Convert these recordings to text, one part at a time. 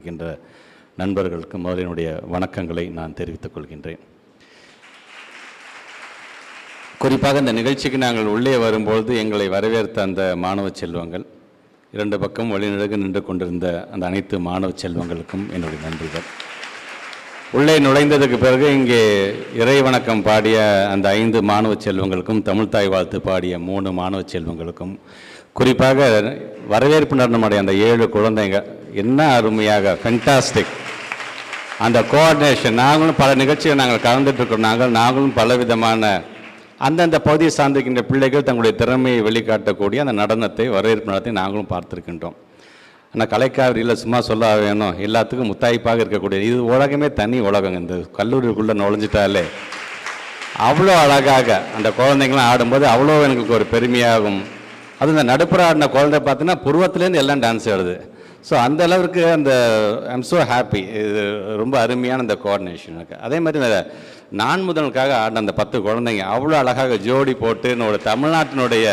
இருக்கின்ற நண்பர்களுக்கு முதலினுடைய வணக்கங்களை நான் தெரிவித்துக் கொள்கின்றேன். குறிப்பாக இந்த நிகழ்ச்சிக்கு நாங்கள் உள்ளே வரும்பொழுது எங்களை வரவேற்ற அந்த மாணவ செல்வங்கள் இரண்டு பக்கம் வழிநடுக நின்று கொண்டிருந்த அந்த அனைத்து மாணவ செல்வங்களுக்கும் என்னுடைய நன்றிகள். உள்ளே நுழைந்ததுக்கு பிறகு இங்கே இறை வணக்கம் பாடிய அந்த ஐந்து மாணவ செல்வங்களுக்கும் தமிழ்தாய் வாழ்த்து பாடிய மூணு மாணவ செல்வங்களுக்கும் குறிப்பாக வரவேற்பு நடனமுடைய அந்த ஏழு குழந்தைங்க என்ன அருமையாக ஃபென்டாஸ்டிக் அந்த கோஆர்டினேஷன் நாங்களும் பல நிகழ்ச்சிகள் நாங்கள் கலந்துட்டுருக்கோம். நாங்கள் நாங்களும் பலவிதமான அந்தந்த பகுதியை சார்ந்திருக்கின்ற பிள்ளைகள் தங்களுடைய திறமையை வெளிக்காட்டக்கூடிய அந்த நடனத்தை வரவேற்பு நடத்தி நாங்களும் பார்த்துருக்கின்றோம். ஆனால் கலைக்காவிரியில் சும்மா சொல்ல வேணும். எல்லாத்துக்கும் முத்தாய்ப்பாக இருக்கக்கூடிய இது உலகமே தனி உலகம். இந்த கல்லூரிக்குள்ளே நுழைஞ்சிட்டாலே. அவ்வளோ அழகாக அந்த குழந்தைங்களாம் ஆடும்போது அவ்வளோ எனக்கு ஒரு பெருமையாகும். அது இந்த நடுப்புற ஆடின குழந்தை பார்த்தீங்கன்னா புருவத்துலேருந்து எல்லாம் டான்ஸ் ஆடுது. ஸோ அந்த அளவுக்கு அந்த ஐம் ஸோ ஹாப்பி இது ரொம்ப அருமையான அந்த கோஆர்டினேஷன் எனக்கு. அதே மாதிரி இந்த நான் முதலுக்காக ஆடின அந்த பத்து குழந்தைங்க அவ்வளோ அழகாக ஜோடி போட்டு ஒரு தமிழ்நாட்டினுடைய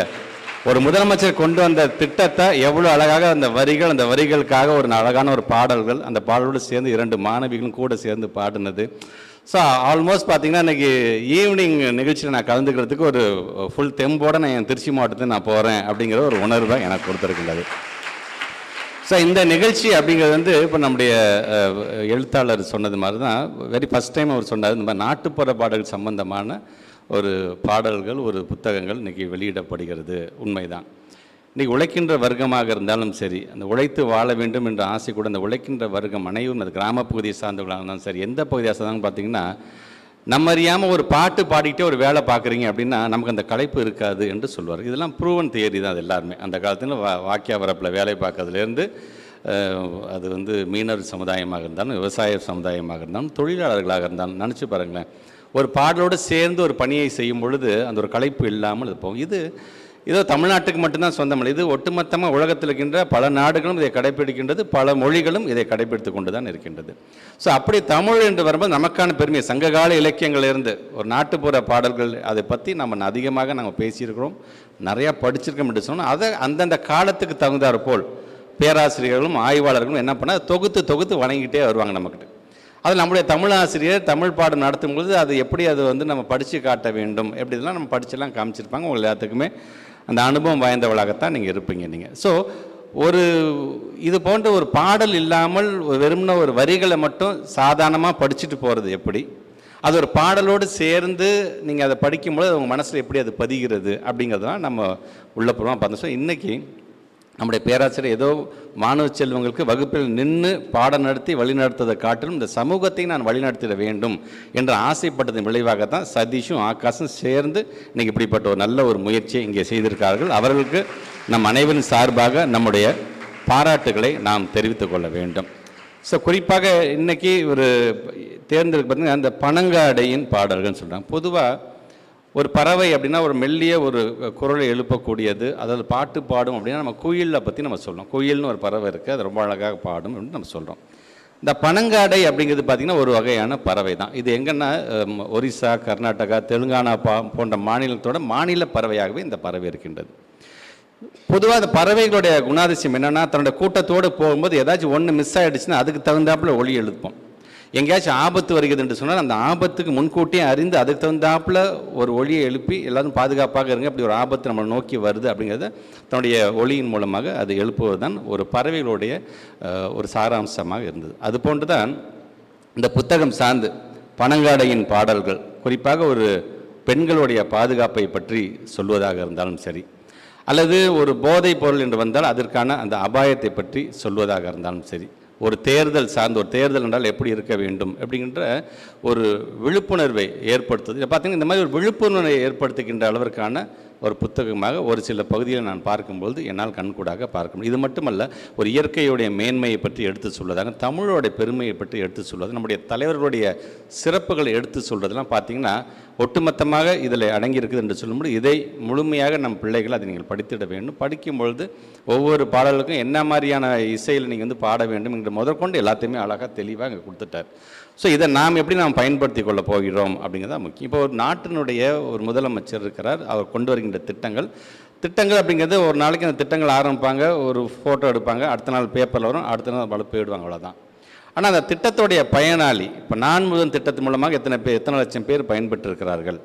ஒரு முதலமைச்சர் கொண்டு வந்த திட்டத்தை எவ்வளோ அழகாக அந்த வரிகள் அந்த வரிகளுக்காக ஒரு அழகான ஒரு பாடல்கள் அந்த பாடலோடு சேர்ந்து இரண்டு மாணவிகளும் கூட சேர்ந்து பாடினது. ஸோ ஆல்மோஸ்ட் பார்த்தீங்கன்னா இன்றைக்கி ஈவினிங் நிகழ்ச்சியில் நான் கலந்துக்கிறதுக்கு ஒரு ஃபுல் தெம்போடு நான் என் திருச்சி மாவட்டத்துக்கு நான் போகிறேன் அப்படிங்கிற ஒரு உணர்வு தான் எனக்கு கொடுத்துருக்குள்ளது ஸோ இந்த நிகழ்ச்சி அப்படிங்கிறது வந்து இப்போ நம்முடைய எழுத்தாளர் சொன்னது மாதிரி தான் வெரி ஃபஸ்ட் டைம் அவர் சொன்னார் இந்த மாதிரி நாட்டுப்புற பாடல்கள் சம்பந்தமான ஒரு பாடல்கள் ஒரு புத்தகங்கள் இன்றைக்கி வெளியிடப்படுகிறது. உண்மைதான். இன்றைக்கி உழைக்கின்ற வர்க்கமாக இருந்தாலும் சரி அந்த உழைத்து வாழ வேண்டும் என்ற ஆசை கூட அந்த உழைக்கின்ற வர்க்கம் அனைவரும் அது கிராம பகுதியை சார்ந்தவர்களாக இருந்தாலும் சரி எந்த பகுதியாக இருந்தாலும் பார்த்தீங்கன்னா நம்ம அறியாமல் ஒரு பாட்டு பாடிக்கிட்டே ஒரு வேலை பார்க்குறீங்க அப்படின்னா நமக்கு அந்த களைப்பு இருக்காது என்று சொல்வார். இதெல்லாம் ப்ரூவன் தியரி தான் அது எல்லாருமே. அந்த காலத்தில் வா வாக்கியா வரப்பில் வேலை பார்க்கறதுலேருந்து அது வந்து மீனர் சமுதாயமாக இருந்தாலும் விவசாய சமுதாயமாக இருந்தாலும் தொழிலாளர்களாக இருந்தாலும் நினச்சி பாருங்களேன். ஒரு பாடலோடு சேர்ந்து ஒரு பணியை செய்யும் பொழுது அந்த ஒரு களைப்பு இல்லாமல் இருப்போம் இது இதோ தமிழ்நாட்டுக்கு மட்டும்தான் சொந்தமில்லை. இது ஒட்டுமொத்தமாக உலகத்தில் இருக்கின்ற பல நாடுகளும் இதை கடைபிடிக்கின்றது பல மொழிகளும் இதை கடைபிடித்து கொண்டு தான் இருக்கின்றது. ஸோ அப்படி தமிழ் என்று வரும்போது நமக்கான பெருமை. சங்ககால இலக்கியங்களிலிருந்து ஒரு நாட்டுப்புற பாடல்கள் அதை பற்றி நம்ம அதிகமாக நாங்கள் பேசியிருக்கிறோம். நிறையா படிச்சிருக்கோம் என்று சொன்னோம். அதை அந்தந்த காலத்துக்கு தகுந்தாற் போல் பேராசிரியர்களும் ஆய்வாளர்களும் என்ன பண்ணால் தொகுத்து தொகுத்து வணங்கிட்டே வருவாங்க நம்மக்கிட்ட. அது நம்முடைய தமிழ் ஆசிரியர் தமிழ் பாடம் நடத்தும் பொழுது அது எப்படி அது வந்து நம்ம படித்து காட்ட வேண்டும் எப்படி இதெல்லாம் நம்ம படிச்செல்லாம் காமிச்சிருப்பாங்க உங்கள் எல்லாத்துக்குமே அந்த அனுபவம் வாய்ந்தவளாகத்தான் நீங்கள் இருப்பீங்க நீங்கள் ஸோ ஒரு இது போன்ற ஒரு பாடல் இல்லாமல் ஒரு வெறும்ன ஒரு வரிகளை மட்டும் சாதாரணமாக படிச்சுட்டு போகிறது எப்படி? அது ஒரு பாடலோடு சேர்ந்து நீங்கள் அதை படிக்கும்போது உங்கள் மனசில் எப்படி அது பதிகிறது அப்படிங்கிறதுலாம் நம்ம உள்ளப்புறமாக பார்த்தோம் ஸோ இன்றைக்கி நம்முடைய பேராசிரியர் ஏதோ மாணவ செல்வங்களுக்கு வகுப்பில் நின்று பாடம் நடத்தி வழிநடத்ததை காட்டிலும் இந்த சமூகத்தை நான் வழிநடத்திட வேண்டும் என்று ஆசைப்பட்டதன் விளைவாகத்தான் சதீஷும் ஆகாஷும் சேர்ந்து இன்றைக்கி இப்படிப்பட்ட ஒரு நல்ல ஒரு முயற்சியை இங்கே செய்திருக்கார்கள் அவர்களுக்கு நம் அனைவரின் சார்பாக நம்முடைய பாராட்டுகளை நாம் தெரிவித்துக் கொள்ள வேண்டும். ஸோ குறிப்பாக இன்றைக்கி ஒரு தேர்ந்தெடுக்க பார்த்தீங்கன்னா அந்த பனங்காடையின் பாடல்கள்னு சொல்கிறாங்க பொதுவாக ஒரு பறவை அப்படின்னா ஒரு மெல்லிய ஒரு குரலை எழுப்பக்கூடியது. அதாவது பாட்டு பாடும் அப்படின்னா நம்ம குயிலை பற்றி நம்ம சொல்கிறோம் குயில்னு ஒரு பறவை இருக்குது அது ரொம்ப அழகாக பாடும் அப்படின்னு நம்ம சொல்கிறோம் இந்த பனங்காடை அப்படிங்கிறது பார்த்திங்கன்னா ஒரு வகையான பறவை தான். இது எங்கன்னா ஒரிசா கர்நாடகா தெலுங்கானா பா போன்ற மாநிலத்தோட மாநில பறவையாகவே இந்த பறவை இருக்கின்றது. பொதுவாக அந்த பறவைகளுடைய குணாதிசயம் என்னென்னா தன்னோட கூட்டத்தோடு போகும்போது ஏதாச்சும் ஒன்று மிஸ் ஆகிடுச்சுன்னா அதுக்கு தகுந்தாப்புல ஒளி எழுப்போம். எங்கேயாச்சும் ஆபத்து வருகிறது என்று சொன்னால் அந்த ஆபத்துக்கு முன்கூட்டியே அறிந்து அதுக்கு தகுந்தாப்புல ஒரு ஒளியை எழுப்பி எல்லாரும் பாதுகாப்பாக இருங்க அப்படி ஒரு ஆபத்து நம்மளை நோக்கி வருது அப்படிங்கிறத தன்னுடைய ஒளியின் மூலமாக அது எழுப்புவது தான் ஒரு பறவைகளுடைய ஒரு சாராம்சமாக இருந்தது. அது போன்று தான் இந்த புத்தகம் சார்ந்து பனங்காடையின் பாடல்கள் குறிப்பாக ஒரு பெண்களுடைய பாதுகாப்பை பற்றி சொல்வதாக இருந்தாலும் சரி அல்லது ஒரு போதைப் பொருள் என்று வந்தால் அதற்கான அந்த அபாயத்தை பற்றி சொல்வதாக இருந்தாலும் சரி ஒரு தேர்தல் சார்ந்த ஒரு தேர்தல் என்றால் எப்படி இருக்க வேண்டும் அப்படிங்கிற ஒரு விழிப்புணர்வை ஏற்படுத்துது. பார்த்தீங்கன்னா இந்த மாதிரி ஒரு விழிப்புணர்வை ஏற்படுத்துகின்ற அளவிற்கான ஒரு புத்தகமாக ஒரு சில பகுதியில் நான் பார்க்கும்பொழுது என்னால் கண்கூடாக பார்க்க முடியும். இது மட்டுமல்ல ஒரு இயற்கையுடைய மேன்மையை பற்றி எடுத்து சொல்வதாக தமிழோடைய பெருமையை பற்றி எடுத்து சொல்வது நம்முடைய தலைவர்களுடைய சிறப்புகளை எடுத்து சொல்வதெல்லாம் பார்த்தீங்கன்னா ஒட்டுமொத்தமாக இதில் அடங்கியிருக்குது என்று சொல்லும்போது இதை முழுமையாக நம் பிள்ளைகள் அதை நீங்கள் படித்திட வேண்டும். படிக்கும் பொழுது ஒவ்வொரு பாடலுக்கும் என்ன மாதிரியான இசையில் நீங்கள் வந்து பாட வேண்டும் என்ற முதற்கொண்டு எல்லாத்தையுமே அழகாக தெளிவாக இங்கே கொடுத்துட்டார். ஸோ இதை நாம் எப்படி நாம் பயன்படுத்தி கொள்ள போகிறோம் அப்படிங்கிறதா முக்கியம். இப்போ ஒரு நாட்டினுடைய ஒரு முதலமைச்சர் இருக்கிறார். அவர் கொண்டு வருகின்ற திட்டங்கள். திட்டங்கள் அப்படிங்கிறது ஒரு நாளைக்கு அந்த திட்டங்கள் ஆரம்பிப்பாங்க ஒரு ஃபோட்டோ எடுப்பாங்க அடுத்த நாள் பேப்பரில் வரும் அடுத்த நாள் பல போயிடுவாங்க அவ்வளோதான் ஆனால் அந்த திட்டத்துடைய பயனாளி இப்போ நான் முதல் திட்டத்தின் மூலமாக எத்தனை பேர் எத்தனை லட்சம் பேர் பயன்பெற்றிருக்கிறார்கள்?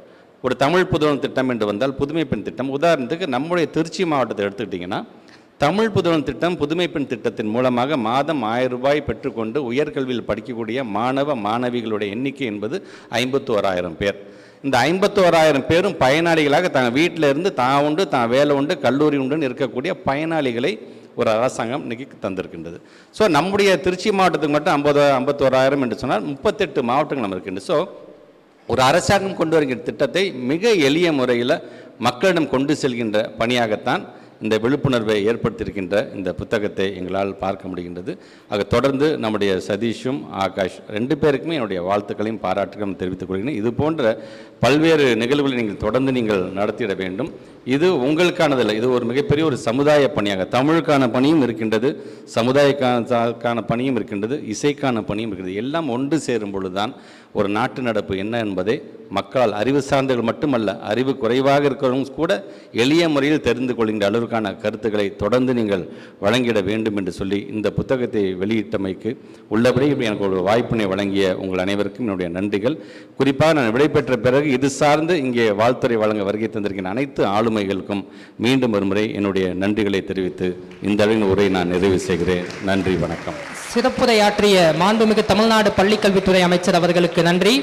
ஒரு தமிழ் புதுவன் திட்டம் என்று வந்தால் புதுமை பெண் திட்டம். உதாரணத்துக்கு நம்முடைய திருச்சி மாவட்டத்தை எடுத்துக்கிட்டிங்கன்னா தமிழ் புதுவன் திட்டம் புதுமைப்பெண் திட்டத்தின் மூலமாக மாதம் ஆயிரம் ரூபாய் பெற்றுக்கொண்டு உயர்கல்வியில் படிக்கக்கூடிய மாணவ மாணவிகளுடைய எண்ணிக்கை என்பது ஐம்பத்தோராயிரம் பேர். இந்த ஐம்பத்தோராயிரம் பேரும் பயனாளிகளாக தான் வீட்டில் இருந்து தான் உண்டு தான் வேலை உண்டு கல்லூரி உண்டுன்னு இருக்கக்கூடிய பயனாளிகளை ஒரு அரசாங்கம் இன்றைக்கி தந்திருக்கின்றது. ஸோ நம்முடைய திருச்சி மாவட்டத்துக்கு மட்டும் ஐம்பது ஐம்பத்தோராயிரம் என்று சொன்னால் முப்பத்தெட்டு மாவட்டங்கள் நம்ம இருக்கின்றது ஸோ ஒரு அரசாங்கம் கொண்டு வருகின்ற திட்டத்தை மிக எளிய முறையில் மக்களிடம் கொண்டு செல்கின்ற பணியாகத்தான் இந்த விழிப்புணர்வை ஏற்படுத்தியிருக்கின்ற இந்த புத்தகத்தை எங்களால் பார்க்க முடிகின்றது. ஆக தொடர்ந்து நம்முடைய சதீஷும் ஆகாஷ் ரெண்டு பேருக்குமே என்னுடைய வாழ்த்துக்களையும் பாராட்டுகளும் தெரிவித்துக் கொள்கிறேன். இது போன்ற பல்வேறு நிகழ்வுகளை நீங்கள் தொடர்ந்து நீங்கள் நடத்திட வேண்டும். இது உங்களுக்கானதில்லை இது ஒரு மிகப்பெரிய ஒரு சமுதாய பணியாக தமிழுக்கான பணியும் இருக்கின்றது சமுதாயக்கான பணியும் இருக்கின்றது இசைக்கான பணியும் இருக்கின்றது. எல்லாம் ஒன்று சேரும் பொழுதுதான் ஒரு நாட்டு நடப்பு என்ன என்பதை மக்களால் அறிவு சார்ந்தவர்கள் மட்டுமல்ல அறிவு குறைவாக இருக்கிறவங்க கூட எளிய முறையில் தெரிந்து கொள்கின்ற அளவிற்கான கருத்துக்களை தொடர்ந்து நீங்கள் வழங்கிட வேண்டும் என்று சொல்லி இந்த புத்தகத்தை வெளியிட்டமைக்கு உள்ளபடி எனக்கு ஒரு வாய்ப்பினை வழங்கிய உங்கள் அனைவருக்கும் என்னுடைய நன்றிகள். குறிப்பாக நான் விடைபெற்ற பிறகு இது சார்ந்து இங்கே வாழ்த்துறை வழங்க வருகை தந்திருக்கின்ற அனைத்து ஆளுமைகளுக்கும் மீண்டும் ஒருமுறை என்னுடைய நன்றிகளை தெரிவித்து இந்த அளவின் உரை நான் நிறைவு செய்கிறேன். நன்றி வணக்கம். சிறப்புரையாற்றிய மாண்புமிகு தமிழ்நாடு பள்ளிக்கல்வித்துறை அமைச்சர் அவர்களுக்கு நன்றி.